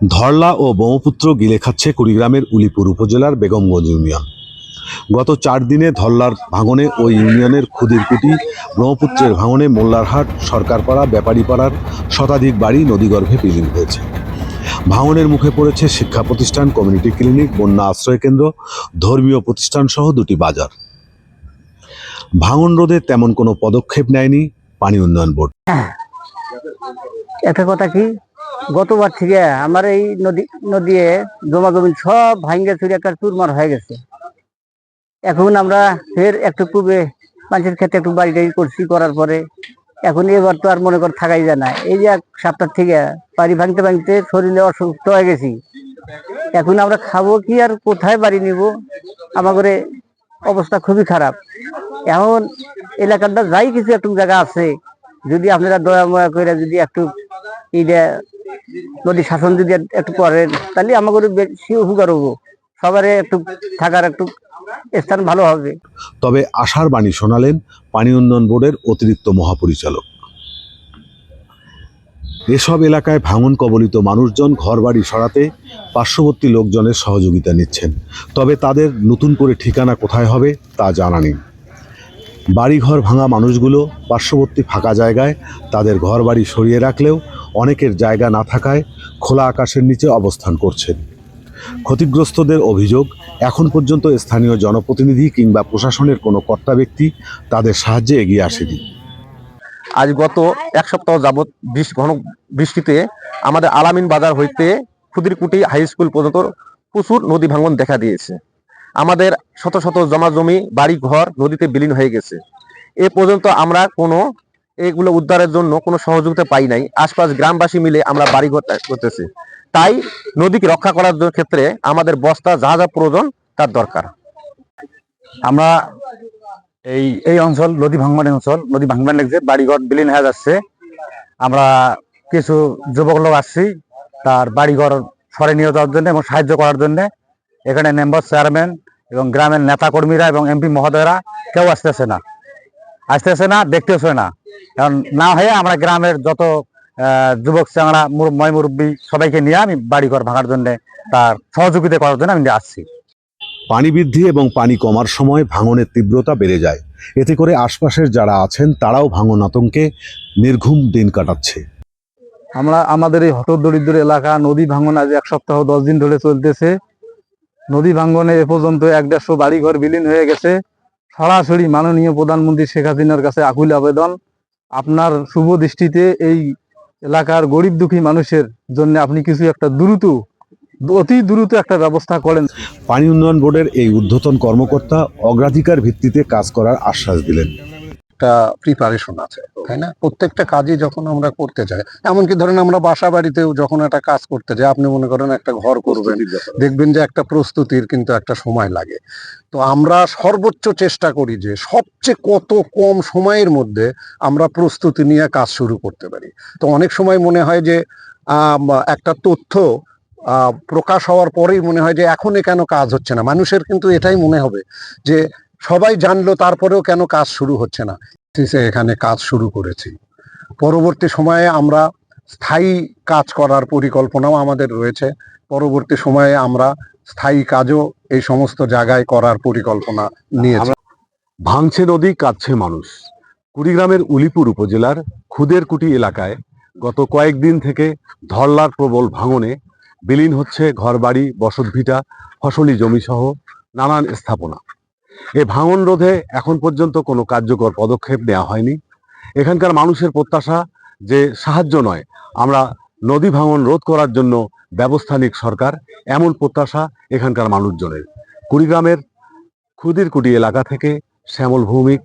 ধরলা ও ব্রহ্মপুত্র গিলে খাচ্ছে কুড়িগ্রামের উলিপুর উপজেলার বেগমগঞ্জ ইউনিয়ন। গত চার দিনে ধরলার ভাঙনে ওই ইউনিয়নের ক্ষুদিরকুটি ব্রহ্মপুত্রের ভাঙনে মোল্লারহাট, সরকারপাড়া, ব্যাপারীপাড়ার শতাধিক বাড়ি নদীগর্ভে বিলীন হয়েছে। ভাঙনের মুখে পড়েছে শিক্ষা প্রতিষ্ঠান, কমিউনিটি ক্লিনিক, বন্যা আশ্রয় কেন্দ্র, ধর্মীয় প্রতিষ্ঠান সহ দুটি বাজার। ভাঙন রোধে তেমন কোনো পদক্ষেপ নেয়নি পানি উন্নয়ন বোর্ড। একটা কথা কি? গতবার থেকে আমার এই নদী নদী জমা জমি সব ভাঙ্গে চুরি একটা চুরমার হয়ে গেছে। এখন আমরা ফের একটু পূর্বে মানুষের ক্ষেত্রে একটু বাড়ি টাড়ি করছি, করার পরে এখন এবার তো আর মনে কর থাকাই যায় না। এই যে এক সপ্তাহ থেকে বাড়ি ভাঙতে ভাঙতে শরীরে অসুস্থ হয়ে গেছি। এখন আমরা খাব কি আর কোথায় বাড়ি নিব? আমাদের অবস্থা খুবই খারাপ। এখন এলাকাটা যাই কিছু একটু জায়গা আছে, যদি আপনারা দয়া ময়া করে যদি একটু এইটা নদী শাসন যদি একটু করেন তাহলে আমাদের বেশি উপকার হব। সবারই একটু থাকার একটু স্থান ভালো হবে। তবে আশার বাণী শোনালেন পানি উন্নয়ন বোর্ডের অতিরিক্ত মহাপরিচালক। এসব এলাকায় ভাঙন কবলিত মানুষজন ঘরবাড়ি সরাতে পার্শ্ববর্তী লোকজনের সহযোগিতা নিচ্ছেন। তবে তাদের নতুন করে ঠিকানা কোথায় হবে তা জানা নেই। বাড়িঘর ভাঙা মানুষগুলো পার্শ্ববর্তী ফাঁকা জায়গায় তাদের ঘরবাড়ি সরিয়ে রাখলেও অনেকের জায়গা না থাকায় খোলা আকাশের নিচে অবস্থান করছেন। ক্ষতিগ্রস্তদের অভিযোগ, এখন পর্যন্ত স্থানীয় জনপ্রতিনিধি কিংবা প্রশাসনের কোনো কর্তা ব্যক্তি তাদের সাহায্যে এগিয়ে আসেনি। আজ গত এক সপ্তাহ যাবৎ বৃষ্টি ঘন বৃষ্টিতে আমাদের আলামিন বাজার হইতে ক্ষুদিরকুটি হাই স্কুল পর্যন্ত প্রচুর নদী ভাঙন দেখা দিয়েছে। আমাদের শত শত জমা জমি বাড়ি ঘর নদীতে বিলীন হয়ে গেছে। এ পর্যন্ত আমরা কোনো এগুলো উদ্ধারের জন্য কোনো সহযোগিতা পাই নাই। আশপাশ গ্রামবাসী মিলে আমরা বাড়ি করতেছি। তাই নদীকে রক্ষা করার ক্ষেত্রে আমাদের বস্তা, যা যা প্রয়োজন তার দরকার। আমরা এই এই অঞ্চল, নদী ভাঙ্গন অঞ্চল, নদী ভাঙ্গন লাগছে বাড়িঘর বিলীন হয়ে যাচ্ছে, আমরা কিছু যুবক লোক আসছি, তার বাড়িঘর সরে নিয়ে যাওয়ার জন্য এবং সাহায্য করার জন্য। এখানে মেম্বার চেয়ারম্যান এবং গ্রামের নেতা কর্মীরা এবং এমপি মহোদয়রা কেউ আসতেছে না। আসতেছে না দেখতেছে না। কারণ না হয়ে আমরা গ্রামের যত যুবক চাংড়া ময় মুরব্বী সবাইকে নিয়ে আমি বাড়িঘর ভাঙার জন্য তার সহযোগিতা করার জন্য আমি আসছি। পানি বৃদ্ধি এবং পানি কমার সময় ভাঙনের তীব্রতা বেড়ে যায়। এতে করে আশপাশের যারা আছেন তারাও ভাঙন আতঙ্কে নির্ঘুম দিন কাটাচ্ছে। আমরা আমাদের এই হত দরিদ্র এলাকা নদী ভাঙন আজ এক সপ্তাহ দশ দিন ধরে চলতেছে। নদী ভাঙ্গনে এ পর্যন্ত এক দেড়শো বাড়িঘর বিলীন হয়ে গেছে। সরাসরি মাননীয় প্রধানমন্ত্রী শেখ হাসিনার কাছে আকুল আবেদন। আপনার শুভ দৃষ্টিতে এই এলাকার গরিব দুঃখী মানুষের জন্য আপনি কিছু একটা দ্রুত, অতি দ্রুত একটা ব্যবস্থা করেন। পানি উন্নয়ন বোর্ডের এই ঊর্ধ্বতন কর্মকর্তা অগ্রাধিকার ভিত্তিতে কাজ করার আশ্বাস দিলেন। একটা প্রিপারেশন আছে তাই না? প্রত্যেকটা কাজই যখন আমরা করতে যাই এমনকি ধরেন আমরা বাসা বাড়িতেও যখন একটা কাজ করতে যাই আপনি মনে করেন একটা ঘর করবেন দেখবেন যে একটা প্রস্তুতির কিন্তু একটা সময় লাগে। তো আমরা সর্বোচ্চ চেষ্টা করি যে সবচেয়ে কত কম সময়ের মধ্যে আমরা প্রস্তুতি নিয়ে কাজ শুরু করতে পারি। তো অনেক সময় মনে হয় যে একটা তথ্য প্রকাশ হওয়ার পরেই মনে হয় যে এখনই কেন কাজ হচ্ছে না। মানুষের কিন্তু এটাই মনে হবে যে সবাই জানলো তারপরেও কেন কাজ শুরু হচ্ছে না। এখানে কাজ শুরু করেছি। পরবর্তী সময়ে আমরা স্থায়ী কাজ করার পরিকল্পনাও আমাদের রয়েছে। পরবর্তী সময়ে আমরা স্থায়ী কাজও এই সমস্ত জায়গায় করার পরিকল্পনা নিয়েছি। ভাঙছে নদী, কাঁদছে মানুষ। কুড়িগ্রামের উলিপুর উপজেলার খুদেরকুটি এলাকায় গত কয়েকদিন থেকে ধরলার প্রবল ভাঙনে বিলীন হচ্ছে ঘরবাড়ি, বসতভিটা, ফসলি জমিসহ নানান স্থাপনা। এ ভাঙন রোধে এখন পর্যন্ত কোনো কার্যকর পদক্ষেপ নেওয়া হয়নি। এখানকার মানুষের প্রত্যাশা যে সাহায্য নয়, আমরা নদী ভাঙন রোধ করার জন্য ব্যবস্থা নিক সরকার, এমন প্রত্যাশা এখানকার মানুষজনের। কুড়িগ্রামের ক্ষুদিরকুটি এলাকা থেকে শ্যামল ভৌমিক